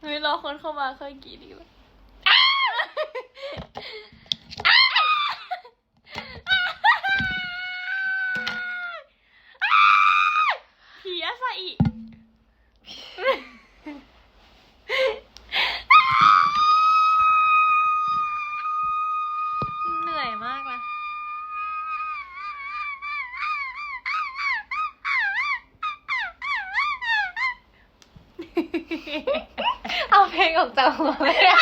เฮ้ยรอคนเข้ามาค่อยกรีดดีกว่า หัวเลยอะ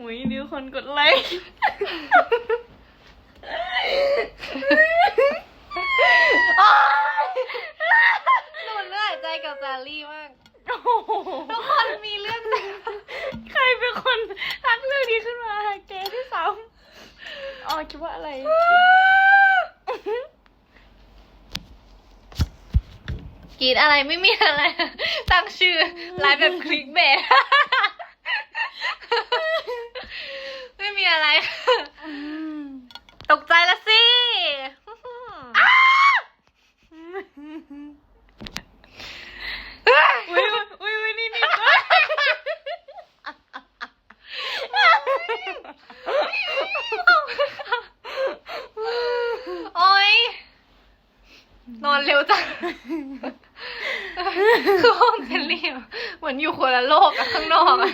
อุ้ยดิวคนกดไลค์ หนูเหนื่อยใจกับจารี่มาก โอ้โห ทุกคนมีเรื่องแต่ ใครเป็นคนทักเรื่องนี้ขึ้นมาแกที่สามอ๋อคิดว่าอะไร กรีด อะไรไม่มีอะไร ตั้งชื่อไลฟ์แบบคลิกเบส ไม่มีอะไร ตกใจละสิ อุ้ยอุ้ยอุ้ยนี่นี่ โอ๊ย นอนเร็วจัง คือห้องเจลลี่อะเหมือนอยู่คนละโลกอะข้างนอกอะ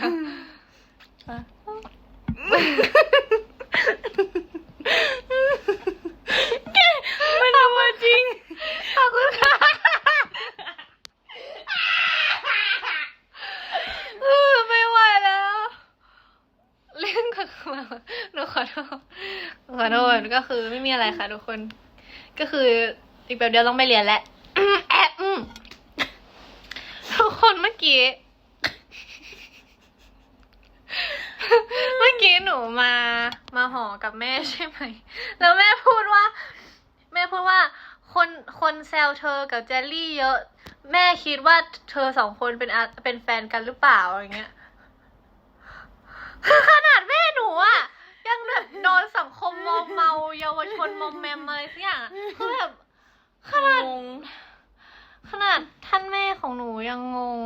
มันทำมาจริง ขอบคุณค่ะเออไม่ไหวแล้ว เล่นกับเราหนูขอโทษขอโทษก็คือไม่มีอะไรค่ะทุกคน ก็คืออีกแบบเดียวต้องไปเรียนแล้วแอบทุกคนเมื่อกี้ เมื่อกี้หนูมามาหอกับแม่ใช่ไหม แล้วแม่พูดว่า แม่พูดว่าคนคนแซวเธอกับเจลลี่เยอะ แม่คิดว่าเธอสองคนเป็นอะเป็นแฟนกันหรือเปล่าอะไรเงี้ยขนาดแม่หนูอะ นสังคมมอมเมาเยาวชนมอมแมมอะไรสักอย่างอะคือแบบขนาด งงขนาดท่านแม่ของหนูยังงง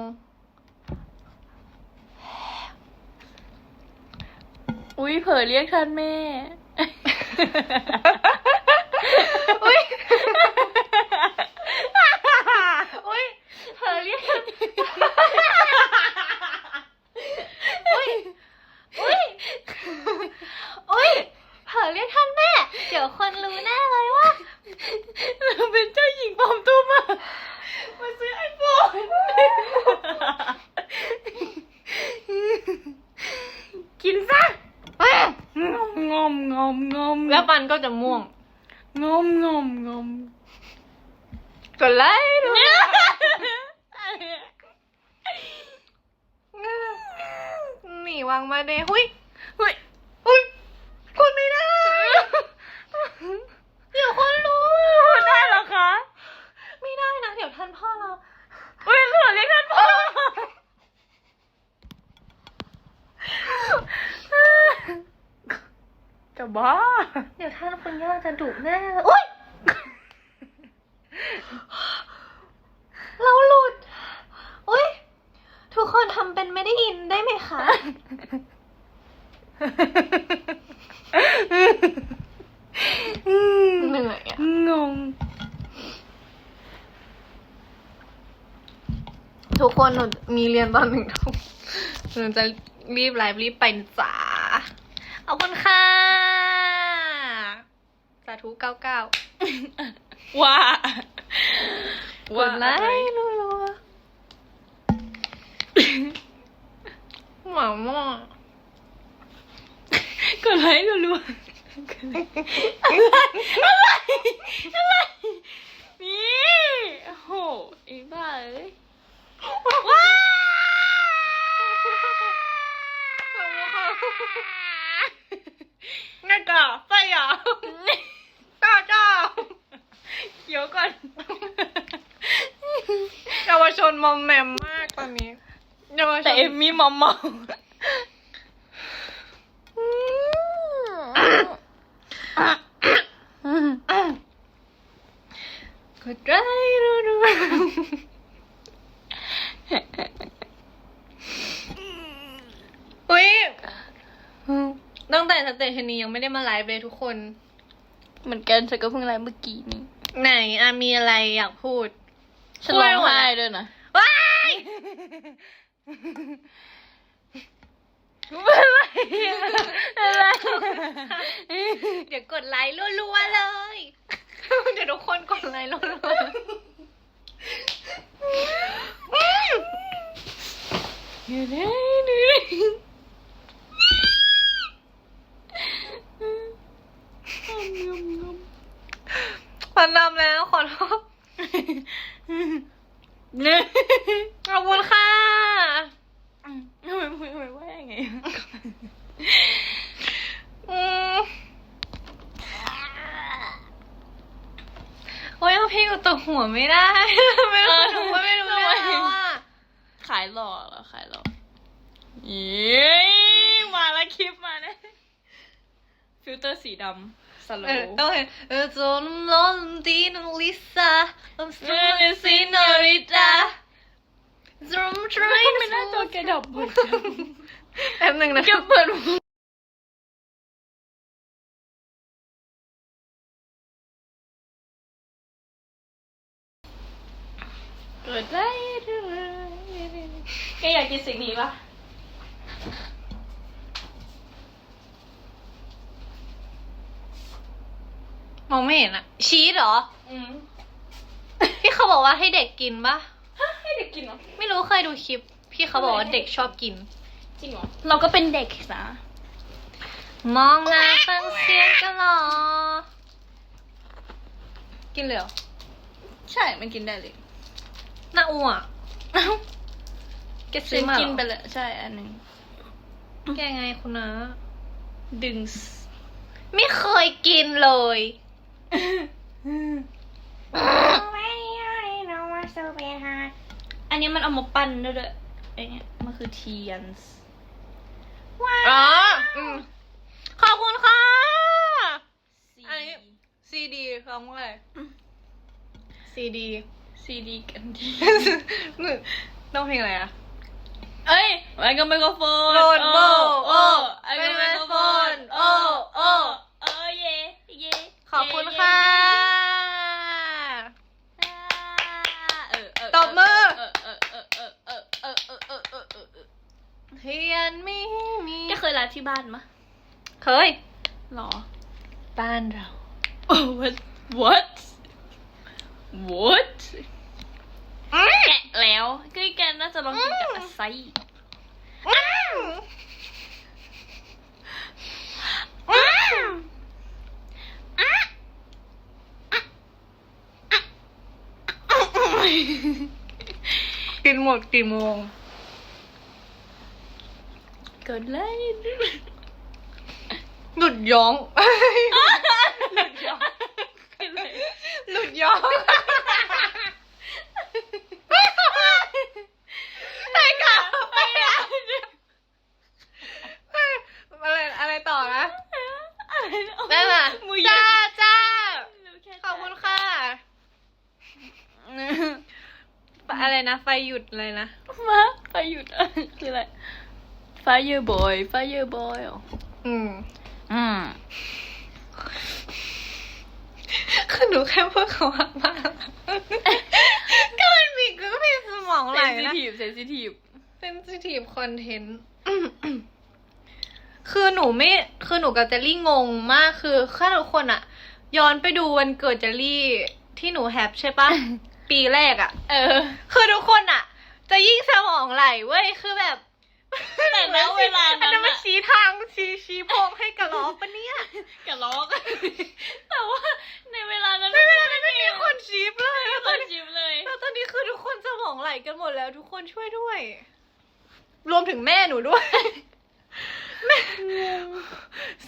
อุ้ยเผลอเรียกท่านแม่ อุ้ย อุ้ยเผลอเรียกอุ้ย อุ้ย อุ้ยเผลอเรียกท่านแม่ เดี๋ยวคนรู้แน่เลยว่า เราเป็นเจ้าหญิงปลอมตัวมามาซื้อไอโฟน กินซะงอมงอมงอมงอม แล้วปันก็จะม่วง งอมงอมงอม กดไลค์ดูหนี วางมาเดหุยหุยอุ้ยคุณไม่ได้เดี๋ยวคนรู้พูดได้เหรอคะ ไม่ได้นะ เดี๋ยวท่านพ่อเราอุ้ยเผลอเรียกท่านพ่อจะบ้า เดี๋ยวท่านคุณย่าจะดุแน่เลยอุ้ย เราหลุด อุ้ย ทุกคนทำเป็นไม่ได้ยินได้ไหมคะ เหนื่อยอะงง ทุกคนหนูมีเรียนตอนหนึ่งทุ่มหนูจะรีบไลฟ์รีบไปนะจ้าขอบคุณค่ะสาธุเก้าเก้าว่ากดไลค์รัวๆหมาหม้อ กดไลค์รัวๆนี่โอ้โหอีบ้าเอ้ยว้างั้นก็ไปอะจ้าจ้าเขียวก่อนเยาวชนมอมแมมมากตอนนี้เยาวชแต่เอมมี่มอมมอม ขกดไลค์รัวๆอุ้ยตั้งแต่สเตจนี้ยังไม่ได้มาไลฟ์เลยทุกคน เหมือนกันฉันก็เพิ่งไลฟ์เมื่อกี้นี้ ไหนอะมีอะไรอยากพูดฉันร้องไห้ด้วยนะว้ายอะไรอะไร เดี๋ยวกดไลค์รัวๆเลย เดี๋ยวทุกคนกดไลค์รัวๆอยู่ได้ดูพันนำแล้วขอโทษเนี่ย ขอบคุณค่ะ ทำไมพูดทำไมว่ายังไง อืมโอ้ยเอาเพลงกับตัวหัวไม่ได้ ไม่รู้หนูก็ไม่รู้เรื่องแล้วอะ ขายหล่อเหรอขายหล่อเย้มาแล้วคลิปมาเนี่ย ฟิลเตอร์สีดำสโลเออว์ต้องเห็นเออจนล้นดีนองลิซ่าลมสตรีซีนอริตา Zoom train ไม่น่าจอแกดับหมดแป๊บหนึงนะแกเปิดเกิดได้แกอยากกินสิ่งนี้ปะ มองไม่เห็นอะชีสเหรอ อืมพี่เขาบอกว่าให้เด็กกินปะให้เด็กกินเหรอ ไม่รู้เคยดูคลิป พี่เขาบอกว่าเด็กชอบกิน จริงเหรอ เราก็เป็นเด็กนะ มองหน้าฟังเสียงกันหรอ กินเลยเหรอใช่ มันกินได้เลยหน้าอ้วกแกซื้ฉัอนมาเหรอกินไปเลยใช่อันหนึ่งแกไงคุณนะ ดึง ไม่เคยกินเลย อันนี้มันเอามาปั้นด้วยด้วยไอเนี้ยมันคือเทียนส์อ๋ออืมขอบคุณค่ะ ซีอันนี้ ซีดีร้องว่าอะไร ซีดีซีดีกันดี ต้องเพลงอะไรอะเอ้ยไอ้ก็ไมโครโฟนโหลดโบโอ้ไอ้เป็ก็นไมโครโฟนโอ้โอ้ ขอบคุณค่ะ ตบมือเฮียนมีมีก็เคยร้านที่บ้านมะเคยหรอ บ้านเรา what what what แกะแล้วก็แกน่าจะลองกินกับอาไซ นหมดกี่โมง เกิดอะไรหลุดย้องกินเลยหลุดย้องไปกับไปอะอะไรอะไรต่อนะ ได้ค่ะ มือ จ้า เย็น จ้า รู้แขอบคุณค่ะ อะ ไรนะไฟหยุดเลยนะ มาไฟหยุดอะคืออะไร Fire boy Fire boy เหรออืม อืมคือหนูแค่พูดคำว่ามากก็มันมีก็มีสมองไหลนะ sensitive sensitive sensitive content คือหนูไม่ คือหนูกับเจลลี่งงมาก คือถ้าทุกคนอะย้อนไปดูวันเกิดเจลลี่ที่หนูแฮปใช่ปะ ปีแรกอะเออ คือทุกคนอะจะยิ่งสมองไหลเว้ยคือแบบแต่ณเวลานั้นอะ อันนั้นมันชี้ทางชี้ชี้โพงให้กระล้อปะเนี่ยกะล้อกแต่ว่าในเวลานั้นไม่เป็นไรไม่มีคนชี้เลยแล้วคตอนนนี้ชิมเลยแล้วตอนนี้คือทุกคนสมองไหลกันหมดแล้ว ทุกคนช่วยด้วย รวมถึงแม่หนูด้วย แม่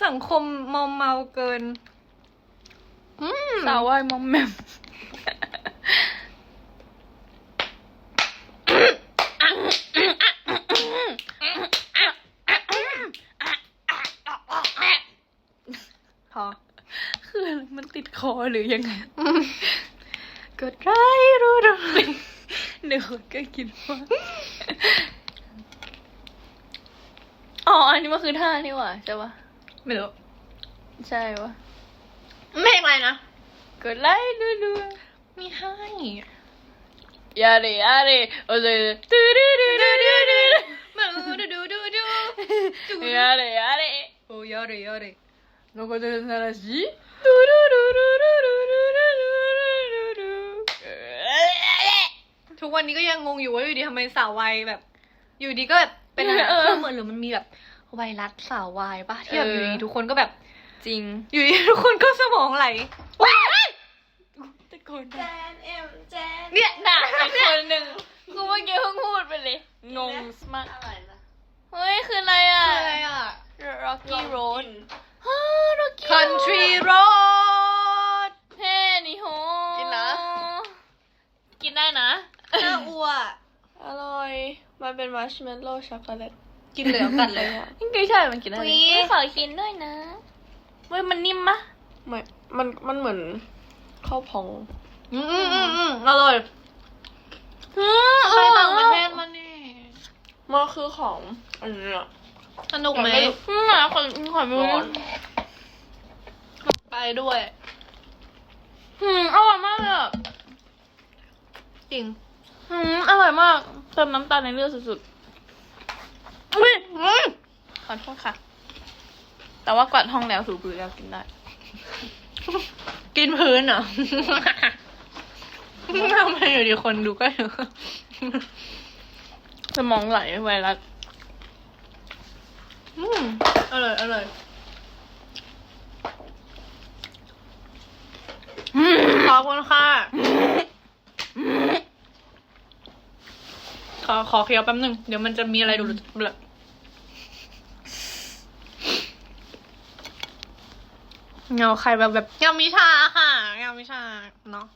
สังคมมอมเมาเกินอืม สาววายมอมแมม คืออะไรมันติดคอหรือยังไง ก็ ดไลค์รู้ด้วย เดี๋ยวก็คิดว่า อ๋อ อันนี้มันคือท่านี่หว่าใช่ปะ ไม่รู้ ใช่ปะ ไม่อะไรนะ กดไลค์ดูดู มีให้ ยาเรยาเรโอเคดูดูดูดูดูดู มาดูดูดูดูดู ยาเรยาเร โอ้ยอดเลยยอดเลย どこでならしド ทุกวันนี้ก็ยังงงอยู่ว่าอยู่ดีทำไมสาววัยแบบ อยู่ดีก็แบบเป็นอะไรเหมือนหรือมันมีแบบไวรัสสาววายปะที่แบบอยู่ดีทุกคนก็แบบ จริง อยู่ดีทุกคนก็สมองไหลว้ายตะโกนเนี่ยหนัคนหนึ่งกูเมื่อกี้เพิ่งพูดไปเลย งงมากเฮ้ย คืออะไรอะ Rocky Road ไรอะ Rocky Road ฮ่า Rocky Country Road Road เฮ้นี่โหกินนะ กินได้นะน่าอ้วอร่อย มันเป็นมัชเมลโล่ช็อกโกแลตกินเหลือกันเลยจริงๆใช่ มันกินได้เลยอุ๊ยเฮ้ยขอกินด้วยนะเว้ยมันนิ่มปะไม่มันมันเหมือนข้าวพอง อืมอืมอืมอืมอร่อยอืมไปต่างประเทศมานี่มันคือของอันเนี้ย สนุกไหมแต่ไม่รู้อืมอะขอขอไม่รู้ร้อนไปด้วยอืมอร่อยมากเลยอะจริงอืมอร่อยมาก เติมน้ำตาลในเลือดสุดๆอุ้ยขอโทษค่ะ แต่ว่ากวาดห้องแล้วถูพื้นแล้วกินได้ กินพื้นเหรอทำไมอยู่ดีคนดูก็เยอะสมองไหลไวรัส อืมอร่อย อร่อยขอบคุณค่ะ ขอขอเคี้ยวแป๊บหนึงเดี๋ยวมันจะมีอะไรดูดแบบเงาใครแบบแบบเงามิชาค่ะเงามิชาเนาะ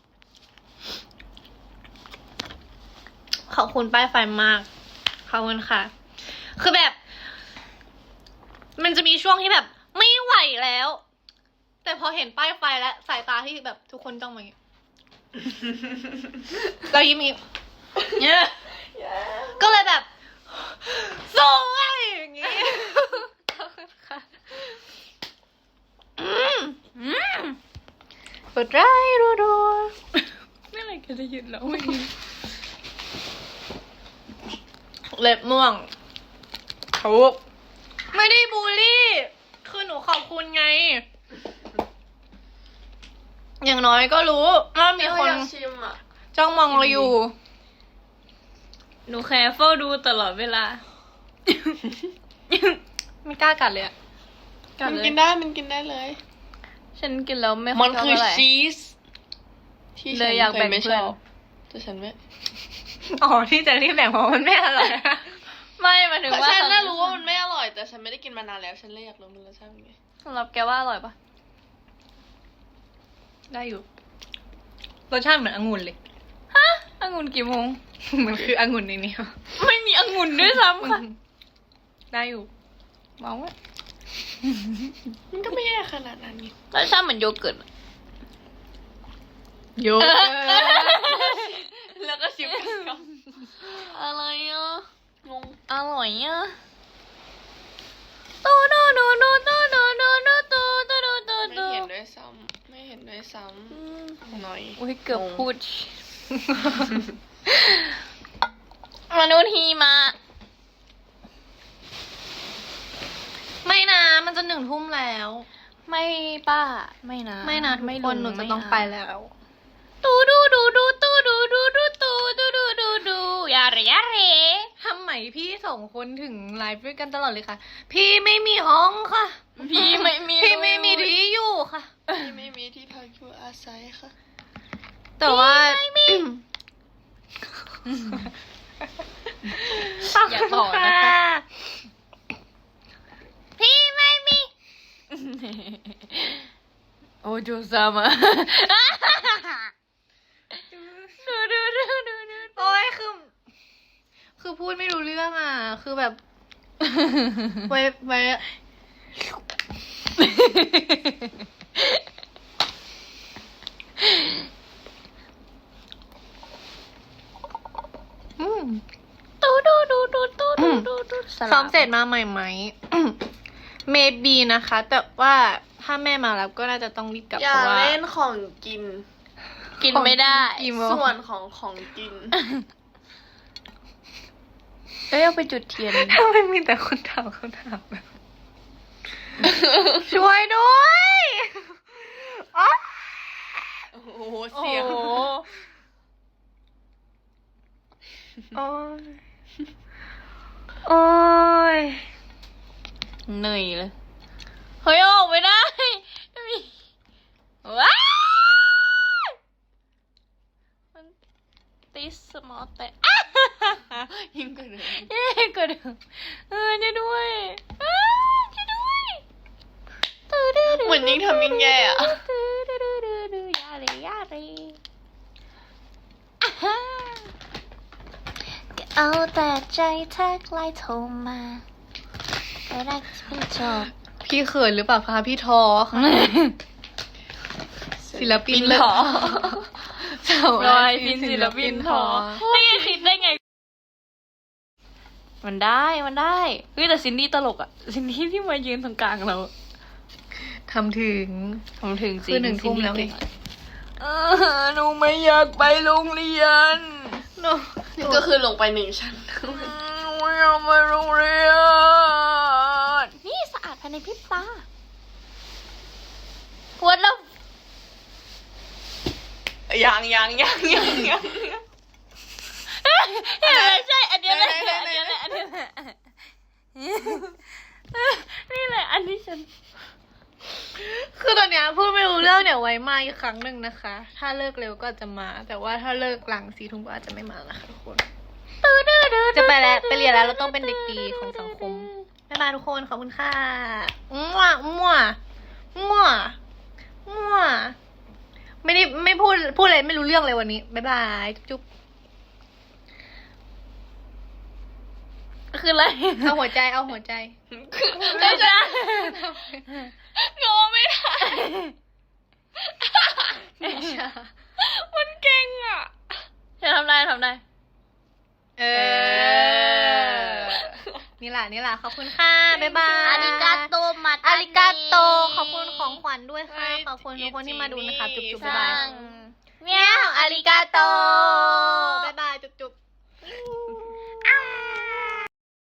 ขอบคุณป้ายไฟมาก ขอบคุณค่ะ คือแบบ มันจะมีช่วงที่แบบไม่ไหวแล้ว แต่พอเห็นป้ายไฟแล้วสายตาที่แบบทุกคนจ้องมาอย่างเงี้ยเรายิ้มอย่างงี้เนี่ยก็เลยแบบสวยอย่างงี้ขอบคุณค่ะอืมอืมกดไลค์รัวไม่อะไรกันจะหยุดแล้วไม่ๆเล็บม่วงถูก ไม่ได้บูลลี่ คือหนูขอบคุณไง อย่างน้อยก็รู้ว่ามีคนอยากชิมอะ จ้องมองเราอยู่ หนูแคร์เฝ้าดูตลอดเวลา ไม่กล้ากัดเลยอะกัดมันเลยกินได้มันกินได้เลยฉันกินแล้วไม่มัค่อนยชอบคือเท่าไหร่ ชีสที่เลฉัยนอยากเคแบ่ยงไม่เพื่ชอนอบแต่ฉันไม่ อ๋อที่จะรีบแบ่งเพราะมันไม่อร่อย ไม่หมายถึงแต่ว่าฉันน่ารู้ว่ามันไม่อร่อย แต่ฉันไม่ได้กินมานานแล้ว ฉันเลยอยากรู้มันรสชาติเป็นไงสำหรับแกว่าอร่อยปะได้อยู่รสชาติเหมือนองุ่นเลยฮะองุ่นกี่โมง มันคือองุ่นในนี้ไม่มีองุ่นด้วยซ้ำค่ะ ได้อยู่มองว่ามันก็ไม่แย่ขนาดนั้นนี่รสชาติเหมือนโยเกิร์ตอะโยแล้วก็ชิมกับอะไรอะ งงอร่อยอะตูดูดูดูตูดูดูดูตูดูดูดูไม่เห็นด้วยซ้ำไม่เห็นด้วยซ้ำหน่อยอุ้ยเกือบพูด มนุษย์ฮีมา ไม่นะมันจะหนึ่งทุ่มแล้ว ไม่ป้า ไม่นะไม่นะทุกคนหนูจะต้องไปแล้วตูดูดูดูตูดูดูดูตูดูดูดูดูยาเรยาเร ทำไมพี่สองคนถึงไลฟ์ด้วยกันตลอดเลยค่ะ พี่ไม่มีห้องค่ะ พี่ไม่มีพี่ไม่มีที่อยู่ค่ะที่ไม่มีที่พักอยู่อาศัยค่ะ แต่ว่าอย่าต่อนะคะ พี่ไม่มี โอโจซามะดูดูดูดูดู โอ้ยคือ คือพูดไม่รู้เรื่องอะ คือแบบ ไว้ไว้อืมตูดูดูดูดูดูดูดูสลับซ้อมเสร็จมาใหม่ไหม เมบีนะคะ แต่ว่าถ้าแม่มารับก็น่าจะต้องรีบกลับอย่าเพราะว่า เล่นของกิน กินไม่ได้กี่โมงส่วนของของกิน เอ้ยเอาไปจุดเทียน ทำไมมีแต่คนถามคำถามแบบช่วยด้วยอ๊ะโอ้โหโอ้เสียง โหโอ้ยโอ้ยเหนื่อยเลย เฮ้ยออกไม่ได้ไม่มีว้าย ติดสมอแต่ยิ่งกว่าเดิมเย้ก็เดิมเออช่วยด้วยอ้าช่วยด้วยตื้อดื้อดื้เหมือนยิ่งทำยิ่งแย่อะตื้อดื้อดื้อดื้อดื้อยาเลยยาเลยอ่าฮะก็เอาแต่ใจแท็กไลน์โทรมาไม่ได้ไม่จบพี่เขินหรือเปล่าคะพี่ทอค่ะศิลปินหรอ เจ้ารอยพินศิลปินทอนี่คิดได้ไง มันได้มันได้เฮ้ยแต่ซินดี้ตลกอะซินดี้ที่มายืนตรงกลางเราทำถึงผมถึงจริงคือหนึ่งทุ่มแล้วไงซินดี้เก่งเออหนูไม่อยากไปโรงเรียนโนก็คือลงไปหนึ่งชั้นหนูไม่อยากไปโรงเรียนนี่สะอาดภายในพริบตาวัดแล้ว ยังยังยังยังยังเห็นไหมใช่ อันเนี้ยแหละไหนอันไหนเนี้ยแหละอันเนี้ยแหละนี่แหละอันที่ฉัน คือตอนเนี้ยพูดไม่รู้เรื่องเดี๋ยวไว้มาอีกครั้งหนึ่งนะคะ ถ้าเลิกเร็วก็จะมา แต่ว่าถ้าเลิกหลังสี่ทุ่มก็อาจจะไม่มานะคะทุกคน จะไปแล้วไปเรียนแล้วเราต้องเป็นเด็กดีของสังคมบ๊ายบายทุกคนขอบคุณค่ะมั่วมั่วมั่วมั่ว ไม่ได้ไม่พูดพูดอะไรไม่รู้เรื่องเลยวันนี้บ๊ายบายจุ๊บคืออะไรๆเอาหัวใจเอาหัวใจไม่ใช่งอไม่ได้มันเก่งอะจะทำได้ทำได้ เออ นี่แหละนี่แหละขอบคุณค่ะ บ๊ายบายอาริกาโตมาอาริกาโต ขอบคุณของขวัญด้วยค่ะ ขอบคุณทุกคนที่มาดูนะคะ จุ๊บๆบ๊ายบายเมียวอาริกาโต บ๊ายบายจุ๊บๆ